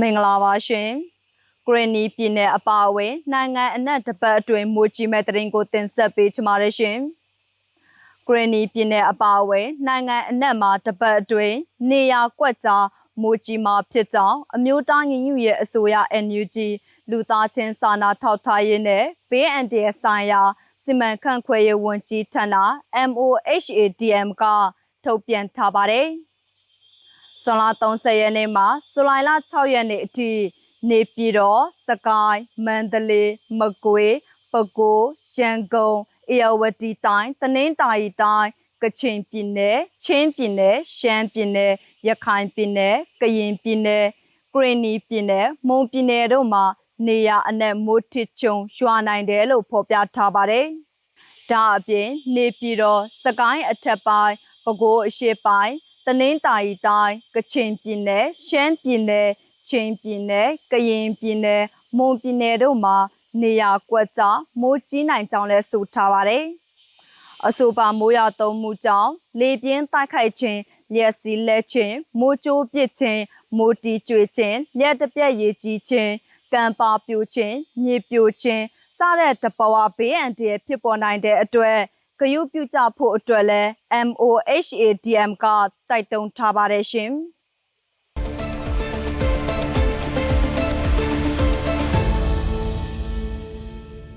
မင်္ဂလာပါရှင်။ဂရနီပြည်နယ်အပါအဝင်နိုင်ငံအနှံ့တစ်ပတ်အတွင်းမိုးကြီးမဲ့တရင်ကိုတင်ဆက်ပေးချมาရရှင်။ဂရနီပြည်နယ်အပါအဝင်နိုင်ငံအနှံ့မှာတစ်ပတ်အတွင်းနေရာကွက်ကြားမိုးကြီးမှာဖြစ်ကြောင်းအမျိုးသားညီညွတ်ရေးအစိုးရ NUG လူသားချင်းစာနာထောက်ထားရေးနဲ့ဘေးအန္တရာယ်ဆိုင်ရာစီမံခန့်ခွဲရေးဝန်ကြီးဌာန MOHADM ကထုတ်ပြန်ထားပါတယ်။ ဇွန်လ30ရက်နေ့မှဇူလိုင်လ6ရက်နေ့အထိနေပြည်တော်စကိုင်းမန္တလေးမကွေးပဲခူးရန်ကုန်အေရဝတီတိုင်းတနင်္သာရီတိုင်းကချင်ပြည်နယ်ချင်းပြည်နယ်ရှမ်းပြည်နယ်ရခိုင်ပြည်နယ်ကရင်ပြည်နယ်ကရင်နီပြည်နယ်မွန်ပြည်နယ်တို့မှာနေရအနက်မိုးထစ်ချုံရွာနိုင်တယ်လို့ဖော်ပြထားပါတယ်။ဒါအပြင်နေပြည်တော်စကိုင်းအထက်ပိုင်းပဲခူးအရှေ့ပိုင်း တနင်္သာရီတိုင်းကချင်ပြည်နယ်ရှမ်းပြည်နယ်ချင်းပြည်နယ်ကရင်ပြည်နယ်မွန်ပြည်နယ်တို့မှာနေရာကွက်ကြားမိုးကြီးနိုင်ကြောင်းလည်းဆိုထားပါတယ်။အဆိုပါမိုးရွာသွန်းမှုကြောင့်လေပြင်းတိုက်ခိုက်ခြင်းလျက်စီးလက်ခြင်းမိုးကြိုးပစ်ခြင်းမိုးတီကျွေခြင်းလျက်တစ်ပြက်ရည်ကြီးခြင်းကံပါပြိုခြင်းမြေပြိုခြင်းစတဲ့တဘဝဘေးအန္တရာယ်ဖြစ်ပေါ်နိုင်တဲ့အတွက် ဂရုပြုကြဖို့အတွက်လည်း MOHADM ကတိုက်တွန်းထားပါတယ်ရှင်။